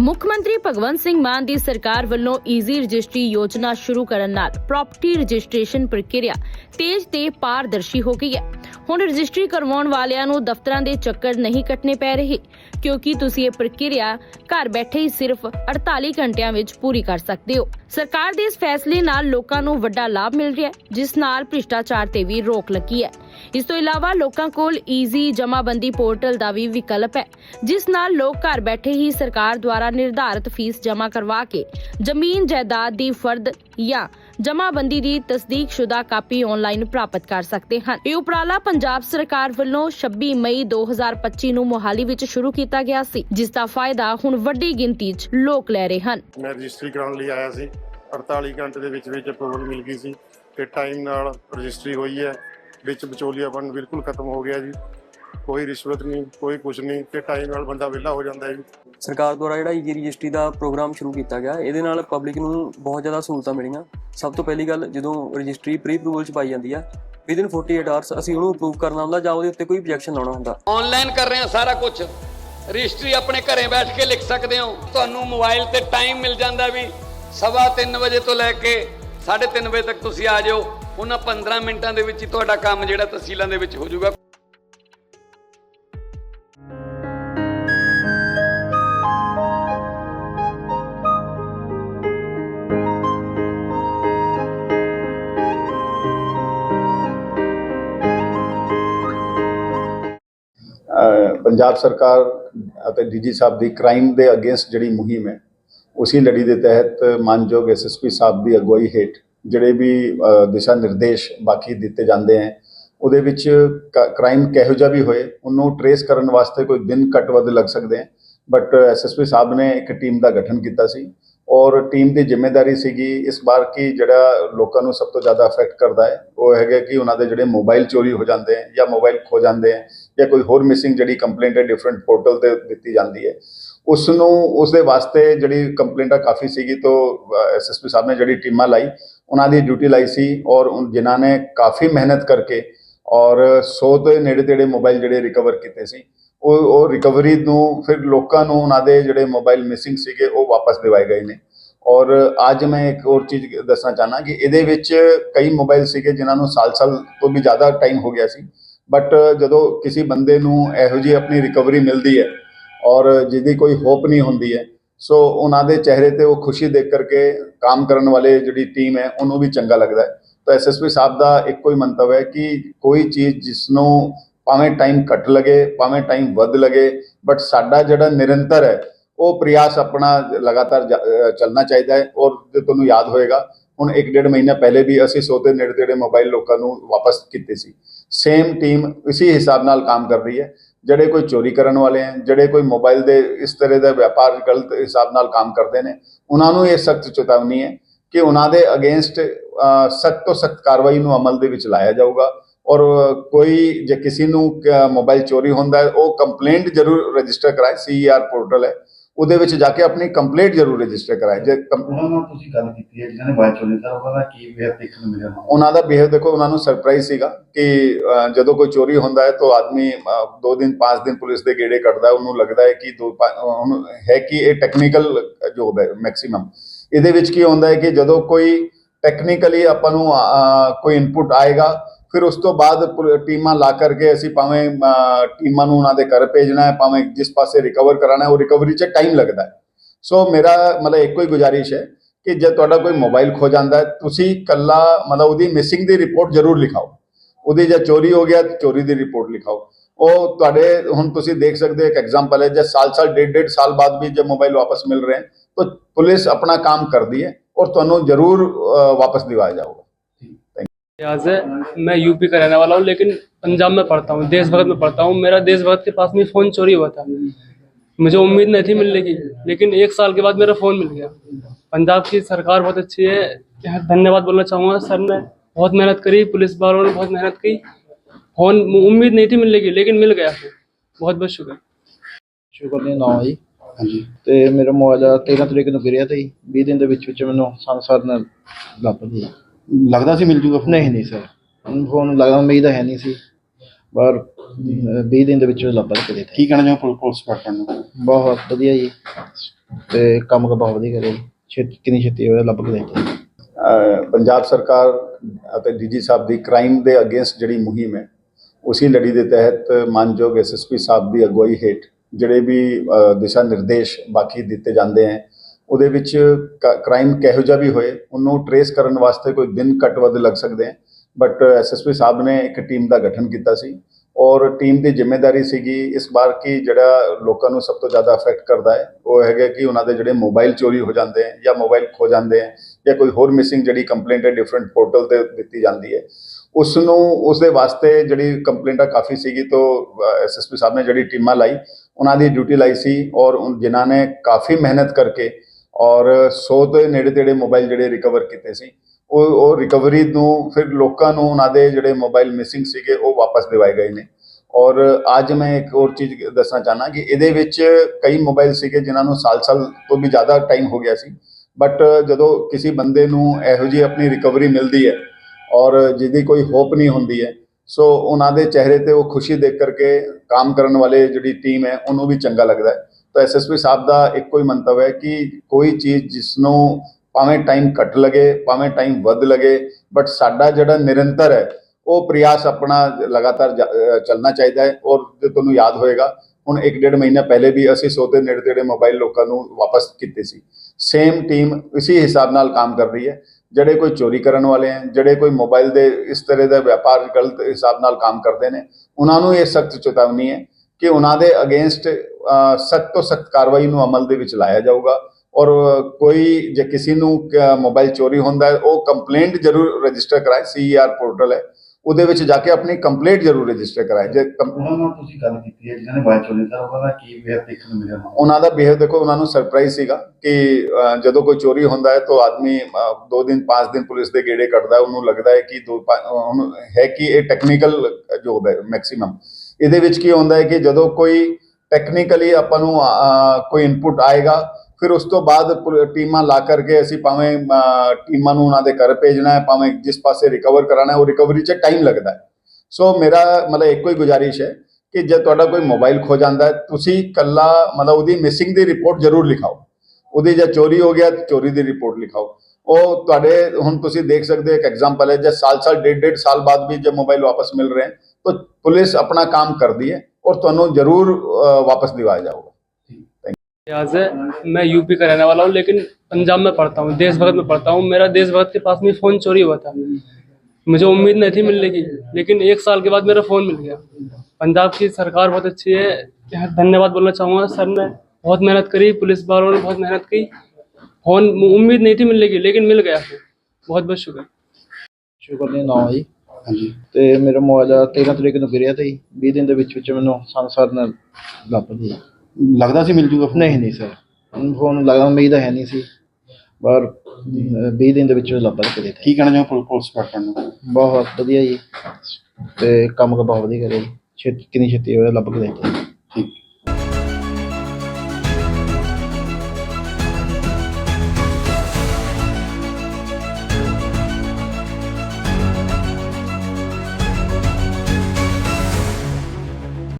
ਮੁੱਖ ਮੰਤਰੀ ਭਗਵੰਤ ਸਿੰਘ ਮਾਨ ਦੀ ਸਰਕਾਰ ਵੱਲੋਂ ਈਜ਼ੀ ਰਜਿਸਟਰੀ ਯੋਜਨਾ ਸ਼ੁਰੂ ਕਰਨ ਨਾਲ ਪ੍ਰਾਪਰਟੀ ਰਜਿਸਟ੍ਰੇਸ਼ਨ ਪ੍ਰਕਿਰਿਆ ਤੇਜ਼ ਤੇ ਪਾਰਦਰਸ਼ੀ ਹੋ ਗਈ ਹੈ। ਹੁਣ ਰਜਿਸਟਰੀ ਕਰਵਾਉਣ ਵਾਲਿਆਂ ਨੂੰ ਦਫ਼ਤਰਾਂ ਦੇ ਚੱਕਰ ਨਹੀਂ ਕੱਟਣੇ ਪੈ ਰਹੇ, ਕਿਉਂਕਿ ਤੁਸੀਂ ਇਹ ਪ੍ਰਕਿਰਿਆ ਘਰ ਬੈਠੇ ਹੀ ਸਿਰਫ 48 ਘੰਟਿਆਂ ਵਿੱਚ ਪੂਰੀ ਕਰ ਸਕਦੇ ਹੋ। ਸਰਕਾਰ ਦੇ ਇਸ ਫੈਸਲੇ ਨਾਲ ਲੋਕਾਂ ਨੂੰ ਵੱਡਾ ਲਾਭ ਮਿਲ ਰਿਹਾ ਹੈ, ਜਿਸ ਨਾਲ ਭ੍ਰਿਸ਼ਟਾਚਾਰ ਤੇ ਵੀ ਰੋਕ ਲੱਗੀ ਹੈ। ਇਸ ਤੋਂ ਇਲਾਵਾ ਲੋਕਾਂ ਕੋਲ ਈਜ਼ੀ ਜਮਾਬੰਦੀ ਪੋਰਟਲ ਦਾ ਵੀ ਵਿਕਲਪ ਹੈ, ਜਿਸ ਨਾਲ ਲੋਕ ਘਰ ਬੈਠੇ ਹੀ ਸਰਕਾਰ ਦੁਆਰਾ ਨਿਰਧਾਰਿਤ ਫੀਸ ਜਮ੍ਹਾਂ ਕਰਵਾ ਕੇ ਜ਼ਮੀਨ ਜਾਇਦਾਦ ਦੀ ਫਰਦ ਜਾਂ ਜਮਾਬੰਦੀ ਦੀ ਤਸਦੀਕਸ਼ੁਦਾ ਕਾਪੀ ਆਨਲਾਈਨ ਪ੍ਰਾਪਤ ਕਰ ਸਕਦੇ ਹਨ। ਇਹ ਉਪਰਾਲਾ ਪੰਜਾਬ ਸਰਕਾਰ ਵੱਲੋਂ 26 ਮਈ 2025 ਨੂੰ ਮੋਹਾਲੀ ਵਿੱਚ ਸ਼ੁਰੂ ਕੀਤਾ ਗਿਆ ਸੀ, ਜਿਸ ਦਾ ਫਾਇਦਾ ਹੁਣ ਵੱਡੀ ਗਿਣਤੀ 'ਚ ਲੋਕ ਲੈ ਰਹੇ ਹਨ। ਮੈਂ ਰਜਿਸਟਰੀ ਕਰਾਉਣ ਲਈ ਆਇਆ ਸੀ। 48 ਘੰਟੇ ਦੇ ਵਿੱਚ ਵਿੱਚ ਅਪਰੂਵਲ ਮਿਲ ਗਈ ਸੀ ਤੇ ਟਾਈਮ ਨਾਲ ਰਜਿਸਟਰੀ ਹੋਈ ਹੈ। ਵਿੱਚ ਵਿਚੋਲੀਆਪਨ ਬਿਲਕੁਲ ਖਤਮ ਹੋ ਗਿਆ ਜੀ। ਕੋਈ ਰਿਸ਼ਵਤ ਨਹੀਂ ਕੋਈ ਕੁਝ ਨਹੀਂ ਤੇ ਟਾਈਮ ਨਾਲ ਬੰਦਾ ਵਿਹਲਾ ਹੋ ਜਾਂਦਾ ਹੈ ਜੀ। ਸਰਕਾਰ ਦੁਆਰਾ ਜਿਹੜਾ ਈ ਰਜਿਸਟਰੀ ਦਾ ਪ੍ਰੋਗਰਾਮ ਸ਼ੁਰੂ ਕੀਤਾ ਗਿਆ ਇਹਦੇ ਨਾਲ ਪਬਲਿਕ ਨੂੰ ਬਹੁਤ ਜ਼ਿਆਦਾ ਸਹੂਲਤਾਂ ਮਿਲੀਆਂ। ਸਭ ਤੋਂ ਪਹਿਲੀ ਗੱਲ ਜਦੋਂ ਰਜਿਸਟਰੀ ਪ੍ਰੀ ਅਪਰੂਵਲ ਚ ਪਾਈ ਜਾਂਦੀ ਆ ਵਿਦਿਨ 48 ਆਵਰਸ ਅਸੀਂ ਉਹਨੂੰ ਅਪਰੂਵ ਕਰਨਾ ਹੁੰਦਾ ਜਾਂ ਉਹਦੇ ਉੱਤੇ ਕੋਈ objection ਲਾਉਣਾ ਹੁੰਦਾ। ਆਨਲਾਈਨ ਕਰ ਰਹੇ ਹਾਂ ਸਾਰਾ ਕੁਝ ਰਜਿਸਟਰੀ ਆਪਣੇ ਘਰੇ ਬੈਠ ਕੇ ਲਿਖ ਸਕਦੇ ਹੋ। ਤੁਹਾਨੂੰ ਮੋਬਾਈਲ ਤੇ ਟਾਈਮ ਮਿਲ ਜਾਂਦਾ ਵੀ ਸਵਾ ਤਿੰਨ ਵਜੇ ਤੋਂ ਲੈ ਕੇ 3:30 ਵਜੇ ਤੱਕ ਤੁਸੀਂ ਆ ਜਾਓ। ਉਹਨਾਂ 15 ਮਿੰਟਾਂ ਦੇ ਵਿੱਚ ਹੀ ਤੁਹਾਡਾ ਕੰਮ ਜਿਹੜਾ ਤਹਿਸੀਲਾਂ ਦੇ ਵਿੱਚ ਹੋ ਜਾਊਗਾ। ਪੰਜਾਬ ਸਰਕਾਰ ਅਤੇ ਡੀਜੀ ਸਾਹਿਬ ਦੀ ਕ੍ਰਾਈਮ ਦੇ ਅਗੇਂਸਟ ਜਿਹੜੀ ਮੁਹਿੰਮ ਹੈ, ਉਸੇ ਲੜੀ ਦੇ ਤਹਿਤ ਮਾਨਯੋਗ ਐਸਐਸਪੀ ਸਾਹਿਬ ਦੀ ਅਗਵਾਈ ਹੇਠ ਜਿਹੜੇ ਵੀ ਦਿਸ਼ਾ ਨਿਰਦੇਸ਼ ਬਾਕੀ ਦਿੱਤੇ ਜਾਂਦੇ ਹੈ ਉਹਦੇ ਵਿੱਚ ਕ੍ਰਾਈਮ ਕਿਹੋ ਜਿਹਾ ਵੀ ਹੋਏ, ਉਹਨੂੰ ਟਰੇਸ ਕਰਨ ਵਾਸਤੇ ਕੋਈ ਦਿਨ ਘੱਟ ਵੱਧ ਲੱਗ ਸਕਦੇ ਹੈ ਬਟ ਐਸਐਸਪੀ ਸਾਹਿਬ ਨੇ ਇੱਕ ਟੀਮ ਦਾ ਗਠਨ ਕੀਤਾ ਸੀ, ਔਰ ਟੀਮ ਦੀ ਜ਼ਿੰਮੇਵਾਰੀ ਸੀਗੀ ਇਸ ਵਾਰ ਕੀ ਜਿਹੜਾ ਲੋਕਾਂ ਨੂੰ ਸਭ ਤੋਂ ਜ਼ਿਆਦਾ ਅਫੈਕਟ ਕਰਦਾ ਹੈ ਉਹ ਹੈਗਾ ਕਿ ਉਹਨਾਂ ਦੇ ਜਿਹੜੇ ਮੋਬਾਈਲ ਚੋਰੀ ਹੋ ਜਾਂਦੇ ਹੈ ਜਾਂ ਮੋਬਾਈਲ ਖੋ ਜਾਂਦੇ ਹੈ ਜਾਂ ਕੋਈ ਹੋਰ ਮਿਸਿੰਗ ਜਿਹੜੀ ਕੰਪਲੇਂਟ ਹੈ ਡਿਫਰੈਂਟ ਪੋਰਟਲ ਤੇ ਦਿੱਤੀ ਜਾਂਦੀ ਹੈ ਉਸ ਨੂੰ ਉਸ ਦੇ ਵਾਸਤੇ ਜਿਹੜੀ ਕੰਪਲੇਂਟਾਂ ਕਾਫੀ ਸੀਗੀ, ਤੋਂ ਐਸਐਸਪੀ ਸਾਹਿਬ ਨੇ ਜਿਹੜੀ ਟੀਮਾਂ ਲਾਈ ਉਹਨਾਂ ਦੀ ਡਿਊਟੀ ਲਾਈ ਸੀ ਔਰ ਉਨ- ਜਿਨ੍ਹਾਂ ਨੇ ਕਾਫੀ ਮਿਹਨਤ ਕਰਕੇ ਔਰ 100 ਦੇ ਨੇੜੇ ਤੇੜੇ ਮੋਬਾਈਲ ਜਿਹੜੇ ਰਿਕਵਰ ਕੀਤੇ ਸੀ, ਉਹ ਉਹ ਰਿਕਵਰੀ ਨੂੰ ਫਿਰ ਲੋਕਾਂ ਨੂੰ ਉਹਨਾਂ ਦੇ ਜਿਹੜੇ ਮੋਬਾਈਲ ਮਿਸਿੰਗ ਸੀਗੇ, ਉਹ ਵਾਪਸ ਦਿਵਾਏ ਗਏ ਨੇ। ਔਰ ਅੱਜ ਮੈਂ ਇੱਕ ਹੋਰ ਚੀਜ਼ ਦੱਸਣਾ ਚਾਹਨਾ ਕਿ ਇਹਦੇ ਵਿੱਚ ਕਈ ਮੋਬਾਈਲ ਸੀਗੇ ਜਿਨ੍ਹਾਂ ਨੂੰ ਸਾਲ-ਸਾਲ ਤੋਂ ਵੀ ਜ਼ਿਆਦਾ ਟਾਈਮ ਹੋ ਗਿਆ ਸੀ। ਬਟ ਜਦੋਂ ਕਿਸੇ ਬੰਦੇ ਨੂੰ ਇਹੋ ਜਿਹੀ ਆਪਣੀ ਰਿਕਵਰੀ ਮਿਲਦੀ ਹੈ ਔਰ ਜਿਹਦੀ ਕੋਈ ਹੋਪ ਨਹੀਂ ਹੁੰਦੀ ਹੈ ਸੋ ਉਹਨਾਂ ਦੇ ਚਿਹਰੇ ਤੇ ਉਹ ਖੁਸ਼ੀ ਦੇਖ ਕਰਕੇ ਕੰਮ ਕਰਨ ਵਾਲੇ ਜਿਹੜੀ ਟੀਮ ਹੈ, ਉਹਨੂੰ ਵੀ ਚੰਗਾ ਲੱਗਦਾ ਹੈ। ਤਾਂ ਐਸਐਸਪੀ ਸਾਹਿਬ ਦਾ ਇੱਕੋ ਹੀ ਮੰਤਵ ਹੈ ਕਿ ਕੋਈ ਚੀਜ਼ ਜਿਸ ਨੂੰ ਭਾਵੇਂ ਟਾਈਮ ਘੱਟ ਲਗੇ, ਭਾਵੇਂ ਟਾਈਮ ਵੱਧ ਲਗੇ ਬਟ ਸਾਡਾ ਜਿਹੜਾ ਨਿਰੰਤਰ ਹੈ, ਉਹ ਪ੍ਰਯਾਸ ਆਪਣਾ ਲਗਾਤਾਰ ਚੱਲਣਾ ਚਾਹੀਦਾ ਹੈ ਔਰ ਜੇ ਤੁਹਾਨੂੰ ਯਾਦ ਹੋਏਗਾ, ਹੁਣ ਇੱਕ ਡੇਢ ਮਹੀਨਾ ਪਹਿਲੇ ਵੀ ਅਸੀਂ ਸੌ ਦੇ ਨੇੜੇ ਤੇੜੇ ਮੋਬਾਈਲ ਲੋਕਾਂ ਨੂੰ ਵਾਪਸ ਕੀਤੇ ਸੀ। ਸੇਮ ਟੀਮ ਇਸੇ ਹਿਸਾਬ ਨਾਲ ਕੰਮ ਕਰ ਰਹੀ ਹੈ। ਜਿਹੜੇ ਕੋਈ ਚੋਰੀ ਕਰਨ ਵਾਲੇ ਹਨ ਜਿਹੜੇ ਕੋਈ ਮੋਬਾਈਲ ਦੇ ਇਸ ਤਰ੍ਹਾਂ ਦਾ ਵਪਾਰ ਗਲਤ ਹਿਸਾਬ ਨਾਲ ਕੰਮ ਕਰਦੇ ਨੇ, ਉਹਨਾਂ ਨੂੰ ਇਹ ਸਖਤ ਚੇਤਾਵਨੀ ਹੈ ਕਿ ਉਹਨਾਂ ਦੇ ਅਗੇਂਸਟ ਸਖਤ ਤੋਂ ਸਖਤ ਕਾਰਵਾਈ ਨੂੰ ਅਮਲ ਦੇ ਵਿੱਚ ਲਾਇਆ ਜਾਊਗਾ ਔਰ ਕੋਈ ਜੇ ਕਿਸੇ ਨੂੰ ਮੋਬਾਈਲ ਚੋਰੀ ਹੁੰਦਾ ਹੈ, ਉਹ ਕੰਪਲੇਂਟ ਜ਼ਰੂਰ ਰਜਿਸਟਰ ਕਰਾਏ ਸੀਆਰ ਪੋਰਟਲ ਹੈ। ਉਹਦੇ ਵਿੱਚ ਜਾ ਕੇ ਆਪਣੀ ਕੰਪਲੇਂਟ ਜ਼ਰੂਰ ਰਜਿਸਟਰ ਕਰਾਏ। ਜੇ ਕੰਪ- ਉਹਨਾਂ ਨਾਲ ਤੁਸੀਂ ਗੱਲ ਕੀਤੀ ਹੈ ਜਿਨ੍ਹਾਂ ਨੇ ਬਾਈਕ ਚੋਰੀ ਦਾ ਉਹਨਾਂ ਦਾ ਕੀ ਬਿਹੇਵ ਦੇਖਣ ਨੂੰ ਮਿਲਿਆ? ਉਹਨਾਂ ਦਾ ਬਿਹੇਵ ਦੇਖੋ ਉਹਨਾਂ ਨੂੰ ਸਰਪ੍ਰਾਈਜ਼ ਸੀਗਾ ਕਿ ਅਹ, ਜਦੋਂ ਕੋਈ ਚੋਰੀ ਹੁੰਦਾ ਹੈ ਤਾਂ ਆਦਮੀ ਅਹ, ਦੋ ਦਿਨ ਪਾਂਚ ਦਿਨ ਪੁਲਿਸ ਦੇ ਗੇੜੇ ਕੱਢਦਾ ਹੈ। ਉਹਨੂੰ ਲੱਗਦਾ ਹੈ ਕਿ ਦੋ ਪਾ- ਉਹਨੂੰ ਹੈ ਕਿ ਇਹ ਟੈਕਨੀਕਲ ਜੋਬ ਹੈ ਮੈਕਸਿਮਮ ਇਹਦੇ ਵਿੱਚ ਕੀ ਹੁੰਦਾ ਹੈ ਕਿ ਜਦੋਂ ਕੋਈ ਟੈਕਨੀਕਲੀ ਆਪਾਂ ਨੂੰ ਅਹ, ਕੋਈ ਇਨਪੁਟ ਆਏਗਾ ਫਿਰ ਉਸ ਤੋਂ ਬਾਅਦ ਪੁਲ- ਟੀਮਾਂ ਲਾ ਕਰਕੇ ਅਸੀਂ ਭਾਵੇਂ ਅਹ, ਟੀਮਾਂ ਨੂੰ ਉਹਨਾਂ ਦੇ ਘਰ ਭੇਜਣਾ ਹੈ ਭਾਵੇਂ ਜਿਸ ਪਾਸੇ ਰਿਕਵਰ ਕਰਾਣਾ ਹੈ ਉਹ ਰਿਕਵਰੀ 'ਚ ਟਾਈਮ ਲੱਗਦਾ ਹੈ। ਸੋ ਮੇਰਾ ਮਤਲਬ ਇੱਕੋ ਹੀ ਗੁਜ਼ਾਰਿਸ਼ ਹੈ ਕਿ ਜੇ ਤੁਹਾਡਾ ਕੋਈ ਮੋਬਾਈਲ ਖੋ ਜਾਂਦਾ ਹੈ ਤੁਸੀਂ ਕੱਲਾ ਮਤਲਬ ਉਹਦੀ ਮਿਸਿੰਗ ਦੀ ਰਿਪੋਰਟ ਜ਼ਰੂਰ ਲਿਖਾਓ। ਉਹਦੀ ਜੇ ਚੋਰੀ ਹੋ ਗਿਆ ਚੋਰੀ ਦੀ ਰਿਪੋਰਟ ਲਿਖਾਓ। ਉਹ ਤੁਹਾਡੇ ਹੁਣ ਤੁਸੀਂ ਦੇਖ ਸਕਦੇ ਹੋ ਇੱਕ ਐਗਜ਼ਾਮਪਲ ਹੈ ਜੇ ਸਾਲ ਸਾਲ ਡੇਢ ਡੇਢ ਸਾਲ ਬਾਅਦ ਵੀ ਜੇ ਮੋਬਾਈਲ ਵਾਪਸ ਮਿਲ ਰਹੇ ਹਨ ਤਾਂ ਪੁਲਿਸ ਆਪਣਾ ਕੰਮ ਕਰਦੀ ਹੈ ਔਰ ਤੁਹਾਨੂੰ ਜ਼ਰੂਰ ਅ, ਵਾਪਸ ਦਿਵਾਇਆ ਜਾਊਗਾ। यहाँ से मैं यूपी का रहने वाला हूँ लेकिन पंजाब में पढ़ता हूँ देशभक्त में पढ़ता हूँ मेरा देशभक्त के पास में फ़ोन चोरी हुआ था मुझे उम्मीद नहीं थी मिलने की लेकिन एक साल के बाद मेरा फ़ोन मिल गया पंजाब की सरकार बहुत अच्छी है यहाँ धन्यवाद बोलना चाहूँगा सर ने बहुत मेहनत करी पुलिस वालों ने बहुत मेहनत की फ़ोन उम्मीद नहीं थी मिलने की लेकिन मिल गया बहुत बहुत शुक्र ਸ਼ੁਕਰ ਨੇ ਨਾ ਜੀ ਹਾਂਜੀ ਤੇ ਮੇਰਾ ਮੋਬਾਈਲ 13 ਤਰੀਕ ਨੂੰ ਗਿਰਿਆ ਤੇ 20 ਦਿਨ ਦੇ ਵਿੱਚ ਵਿੱਚ ਮੈਨੂੰ ਸੰਸਾਰ ਨਾਲ ਲੱਭ ਗਿਆ ਲੱਗਦਾ ਸੀ ਮਿਲ ਜੂਗਾ ਨਹੀਂ ਨਹੀਂ ਸਰ। ਫੋਨ ਲੱਗਦਾ ਉਮੀਦ ਹੈ ਨਹੀਂ ਸੀ। ਪਰ 20 ਦਿਨ ਦੇ ਵਿੱਚ ਲੱਭ ਕੇ ਦਿੱਤਾ। ਕੀ ਕਹਿਣਾ ਚਾਹੁੰਦਾ ਪੁਲਿਸ ਡਿਪਾਰਟਮੈਂਟ ਨੂੰ? ਬਹੁਤ ਵਧੀਆ ਜੀ। ਤੇ ਕੰਮ ਕ ਬਹੁਤ ਵਧੀਆ ਕਰਿਆ ਜੀ। ਛੇਤੀ ਕਿੰਨੀ ਛੇਤੀ ਹੋਇਆ ਲੱਭ ਕੇ ਦੇ ਦਿੱਤਾ। ਪੰਜਾਬ ਸਰਕਾਰ ਅਤੇ ਡੀਜੀ ਸਾਹਿਬ ਦੀ ਕ੍ਰਾਈਮ ਦੇ ਅਗੇਂਸਟ ਜਿਹੜੀ ਮੁਹਿੰਮ ਹੈ ਉਸੇ ਲੜੀ ਦੇ ਤਹਿਤ ਮਾਨਯੋਗ ਐਸਐਸਪੀ ਸਾਹਿਬ ਦੀ ਅਗਵਾਈ ਹੇਠ ਜਿਹੜੇ ਵੀ ਦਿਸ਼ਾ ਨਿਰਦੇਸ਼ ਬਾਕੀ ਦਿੱਤੇ ਜਾਂਦੇ ਹੈ ਉਹਦੇ ਵਿੱਚ ਕ੍ਰਾਈਮ ਕਿਹੋ ਜਿਹਾ ਵੀ ਹੋਏ, ਉਹਨੂੰ ਟਰੇਸ ਕਰਨ ਵਾਸਤੇ ਕੋਈ ਦਿਨ ਘੱਟ ਵੱਧ ਲੱਗ ਸਕਦੇ ਹੈ ਬਟ ਐਸਐਸਪੀ ਸਾਹਿਬ ਨੇ ਇੱਕ ਟੀਮ ਦਾ ਗਠਨ ਕੀਤਾ ਸੀ ਔਰ ਟੀਮ ਦੀ ਜ਼ਿੰਮੇਵਾਰੀ ਸੀਗੀ ਇਸ ਵਾਰ ਕੀ ਜਿਹੜਾ ਲੋਕਾਂ ਨੂੰ ਸਭ ਤੋਂ ਜ਼ਿਆਦਾ ਅਫੈਕਟ ਕਰਦਾ ਹੈ, ਉਹ ਹੈਗਾ ਕਿ ਉਹਨਾਂ ਦੇ ਜਿਹੜੇ ਮੋਬਾਈਲ ਚੋਰੀ ਹੋ ਜਾਂਦੇ ਹੈ ਜਾਂ ਮੋਬਾਈਲ ਖੋ ਜਾਂਦੇ ਹੈ ਜਾਂ ਕੋਈ ਹੋਰ ਮਿਸਿੰਗ ਜਿਹੜੀ ਕੰਪਲੇਂਟ ਹੈ ਡਿਫਰੈਂਟ ਪੋਰਟਲ ਤੇ ਦਿੱਤੀ ਜਾਂਦੀ ਹੈ। ਉਸ ਨੂੰ ਉਸ ਦੇ ਵਾਸਤੇ ਜਿਹੜੀ ਕੰਪਲੇਂਟਾਂ ਕਾਫੀ ਸੀਗੀ ਤੋਂ ਐਸਐਸਪੀ ਸਾਹਿਬ ਨੇ ਜਿਹੜੀ ਟੀਮਾਂ ਲਾਈ, ਉਹਨਾਂ ਦੀ ਡਿਊਟੀ ਲਾਈ ਸੀ ਔਰ ਜਿਨ੍ਹਾਂ ਨੇ ਕਾਫੀ ਮਿਹਨਤ ਕਰਕੇ ਔਰ 100 ਦੇ ਨੇੜੇ ਤੇੜੇ ਮੋਬਾਈਲ ਜਿਹੜੇ ਰਿਕਵਰ ਕੀਤੇ ਸੀ, ਉਹ ਉਹ ਰਿਕਵਰੀ ਨੂੰ ਫਿਰ ਲੋਕਾਂ ਨੂੰ ਉਹਨਾਂ ਦੇ ਜਿਹੜੇ ਮੋਬਾਈਲ ਮਿਸਿੰਗ ਸੀਗੇ, ਉਹ ਵਾਪਸ ਦਿਵਾਏ ਗਏ ਨੇ। ਔਰ ਅੱਜ ਮੈਂ ਇੱਕ ਹੋਰ ਚੀਜ਼ ਦੱਸਣਾ ਚਾਹਨਾ ਕਿ ਇਹਦੇ ਵਿੱਚ ਕਈ ਮੋਬਾਈਲ ਸੀਗੇ ਜਿਨ੍ਹਾਂ ਨੂੰ ਸਾਲ-ਸਾਲ ਤੋਂ ਵੀ ਜ਼ਿਆਦਾ ਟਾਈਮ ਹੋ ਗਿਆ ਸੀ। ਬਟ ਜਦੋਂ ਕਿਸੇ ਬੰਦੇ ਨੂੰ ਇਹੋ ਜਿਹੀ ਆਪਣੀ ਰਿਕਵਰੀ ਮਿਲਦੀ ਹੈ ਔਰ ਜਿਹਦੀ ਕੋਈ ਹੋਪ ਨਹੀਂ ਹੁੰਦੀ ਹੈ, ਸੋ ਉਹਨਾਂ ਦੇ ਚਿਹਰੇ ਤੇ ਉਹ ਖੁਸ਼ੀ ਦੇਖ ਕਰਕੇ ਕੰਮ ਕਰਨ ਵਾਲੇ ਜਿਹੜੀ ਟੀਮ ਹੈ, ਉਹਨੂੰ ਵੀ ਚੰਗਾ ਲੱਗਦਾ ਹੈ। ਤਾਂ ਐਸਐਸਪੀ ਸਾਹਿਬ ਦਾ ਇੱਕੋ ਹੀ ਮੰਤਵ ਹੈ ਕਿ ਕੋਈ ਚੀਜ਼ ਜਿਸ ਨੂੰ ਭਾਵੇਂ ਟਾਈਮ ਘੱਟ ਲਗੇ, ਭਾਵੇਂ ਟਾਈਮ ਵੱਧ ਲਗੇ ਬਟ ਸਾਡਾ ਜਿਹੜਾ ਨਿਰੰਤਰ ਹੈ, ਉਹ ਪ੍ਰਯਾਸ ਆਪਣਾ ਲਗਾਤਾਰ ਚੱਲਣਾ ਚਾਹੀਦਾ ਹੈ ਔਰ ਜੇ ਤੁਹਾਨੂੰ ਯਾਦ ਹੋਏਗਾ, ਹੁਣ ਇੱਕ ਡੇਢ ਮਹੀਨਾ ਪਹਿਲੇ ਵੀ ਅਸੀਂ ਸੌ ਦੇ ਨੇੜੇ ਤੇੜੇ ਮੋਬਾਈਲ ਲੋਕਾਂ ਨੂੰ ਵਾਪਸ ਕੀਤੇ ਸੀ। ਸੇਮ ਟੀਮ ਇਸੇ ਹਿਸਾਬ ਨਾਲ ਕੰਮ ਕਰ ਰਹੀ ਹੈ। ਜਿਹੜੇ ਕੋਈ ਚੋਰੀ ਕਰਨ ਵਾਲੇ ਹੈ, ਜਿਹੜੇ ਕੋਈ ਮੋਬਾਈਲ ਦੇ ਇਸ ਤਰ੍ਹਾਂ ਦਾ ਵਪਾਰ ਗਲਤ ਹਿਸਾਬ ਨਾਲ ਕੰਮ ਕਰਦੇ ਨੇ, ਉਹਨਾਂ ਨੂੰ ਇਹ ਸਖਤ ਚੇਤਾਵਨੀ ਹੈ ਕਿ ਉਹਨਾਂ ਦੇ ਅਗੇਂਸਟ ਸਖਤ ਤੋਂ ਸਖਤ ਕਾਰਵਾਈ ਨੂੰ ਅਮਲ ਦੇ ਵਿੱਚ ਲਾਇਆ ਜਾਊਗਾ। ਔਰ ਕੋਈ ਜੇ ਕਿਸੇ ਨੂੰ ਮੋਬਾਈਲ ਚੋਰੀ ਹੁੰਦਾ ਹੈ ਉਹ ਕੰਪਲੇਂਟ ਜ਼ਰੂਰ ਰਜਿਸਟਰ ਕਰਾਏ ਸੀਆਰ ਪੋਰਟਲ ਹੈ। ਉਹਦੇ ਵਿੱਚ ਜਾ ਕੇ ਆਪਣੀ ਕੰਪਲੇਂਟ ਜ਼ਰੂਰ ਰਜਿਸਟਰ ਕਰਾਏ। ਜੇ ਉਹਨਾਂ ਨਾਲ ਤੁਸੀਂ ਗੱਲ ਕੀਤੀ ਹੈ ਜਿਨ੍ਹਾਂ ਨੇ ਬਾਅਦ ਚੋਂ ਲਿੱਤਾ ਉਹਨਾਂ ਦਾ ਕੀ ਬਿਹੇਵ ਦੇਖਣ ਨੂੰ ਮਿਲਿਆ? ਉਹਨਾਂ ਦਾ ਬਿਹੇਵ ਦੇਖੋ ਉਹਨਾਂ ਨੂੰ ਸਰਪ੍ਰਾਈਜ਼ ਸੀਗਾ ਕਿ ਜਦੋਂ ਕੋਈ ਚੋਰੀ ਹੁੰਦਾ ਹੈ ਤਾਂ ਆਦਮੀ ਅਹ, ਦੋ ਦਿਨ ਪਾਂਚ ਦਿਨ ਪੁਲਿਸ ਦੇ ਗੇੜੇ ਕੱਢਦਾ ਹੈ। ਉਹਨੂੰ ਲੱਗਦਾ ਹੈ ਕਿ ਦੋ ਹੈ ਕਿ ਇਹ ਟੈਕਨੀਕਲ ਜੋਬ ਹੈ ਮੈਕਸਿਮਮ ਇਹਦੇ ਵਿੱਚ ਕੀ ਹੁੰਦਾ ਹੈ ਕਿ ਜਦੋਂ ਕੋਈ ਟੈਕਨੀਕਲੀ ਆਪਾਂ ਨੂੰ ਕੋਈ ਇਨਪੁਟ ਆਏਗਾ, ਫਿਰ ਉਸ ਤੋਂ ਬਾਅਦ ਟੀਮਾਂ ਲਾ ਕਰਕੇ ਅਸੀਂ ਭਾਵੇਂ ਟੀਮਾਂ ਨੂੰ ਉਹਨਾਂ ਦੇ ਘਰ ਭੇਜਣਾ ਹੈ, ਭਾਵੇਂ ਜਿਸ ਪਾਸੇ ਰਿਕਵਰ ਕਰਾਣਾ ਹੈ, ਉਹ ਰਿਕਵਰੀ 'ਚ ਟਾਈਮ ਲੱਗਦਾ ਹੈ। ਸੋ ਮੇਰਾ ਮਤਲਬ ਇੱਕੋ ਹੀ ਗੁਜ਼ਾਰਿਸ਼ ਹੈ ਕਿ ਜੇ ਤੁਹਾਡਾ ਕੋਈ ਮੋਬਾਈਲ ਖੋ ਜਾਂਦਾ ਹੈ, ਤੁਸੀਂ ਕੱਲਾ ਮਤਲਬ ਉਹਦੀ ਮਿਸਿੰਗ ਦੀ ਰਿਪੋਰਟ ਜ਼ਰੂਰ ਲਿਖਾਓ। ਉਹਦੀ ਜੇ ਚੋਰੀ ਹੋ ਗਿਆ, ਚੋਰੀ ਦੀ ਰਿਪੋਰਟ ਲਿਖਾਓ। ਉਹ ਤੁਹਾਡੇ, ਹੁਣ ਤੁਸੀਂ ਦੇਖ ਸਕਦੇ ਹੋ ਇੱਕ ਐਗਜ਼ਾਮਪਲ ਹੈ, ਜੇ ਸਾਲ ਸਾਲ ਡੇਢ ਡੇਢ ਸਾਲ ਬਾਅਦ ਵੀ ਜੇ ਮੋਬਾਈਲ ਵਾਪਸ ਮਿਲ ਰਹੇ तो पुलिस अपना काम करती है और ਤੁਹਾਨੂੰ ਜ਼ਰੂਰ ਅ, ਵਾਪਸ ਦਿਵਾਇਆ ਜਾਊਗਾ यहाँ से मैं यूपी का रहने वाला हूँ लेकिन पंजाब में पढ़ता हूँ देशभक्त में पढ़ता हूँ मेरा देशभक्त के पास में फ़ोन चोरी हुआ था मुझे उम्मीद नहीं थी मिलने की लेकिन एक साल के बाद मेरा फ़ोन मिल गया पंजाब की सरकार बहुत अच्छी है यहाँ धन्यवाद बोलना चाहूँगा सर ने बहुत मेहनत करी पुलिस वालों ने बहुत मेहनत की फ़ोन उम्मीद नहीं थी मिलने की लेकिन मिल गया बहुत बहुत शुक्रिया ਸ਼ੁਕਰ ਨੇ ਨਾ ਜੀ ਹਾਂਜੀ। ਤੇ ਮੇਰਾ ਮੋਬਾਈਲ 13 ਤਰੀਕ ਨੂੰ ਗਿਰਿਆ ਤੇ ਜੀ 20 ਦਿਨ ਦੇ ਵਿੱਚ ਵਿੱਚ ਮੈਨੂੰ ਸੰਸਾਰ ਨਾਲ ਲੱਭ ਗਈ ਲੱਗਦਾ ਸੀ ਮਿਲ ਜੂਗਾ ਨਹੀਂ ਨਹੀਂ ਸਰ। ਫੋਨ ਲੱਗਦਾ ਉਮੀਦ ਹੈ ਨਹੀਂ ਸੀ। ਪਰ 20 ਦਿਨ ਦੇ ਵਿੱਚ ਲੱਭ ਕੇ ਦਿੱਤਾ ਕੀ ਕਹਿਣਾ ਚਾਹੁੰਦਾ ਪੁਲਿਸ ਡਿਪਾਰਟਮੈਂਟ ਨੂੰ? ਬਹੁਤ ਵਧੀਆ ਜੀ। ਤੇ ਕੰਮ ਬਹੁਤ ਵਧੀਆ ਕਰਿਆ ਜੀ। ਛੇਤੀ ਕਿੰਨੀ ਛੇਤੀ ਹੋਇਆ ਲੱਭ ਕੇ ਦਿੱਤਾ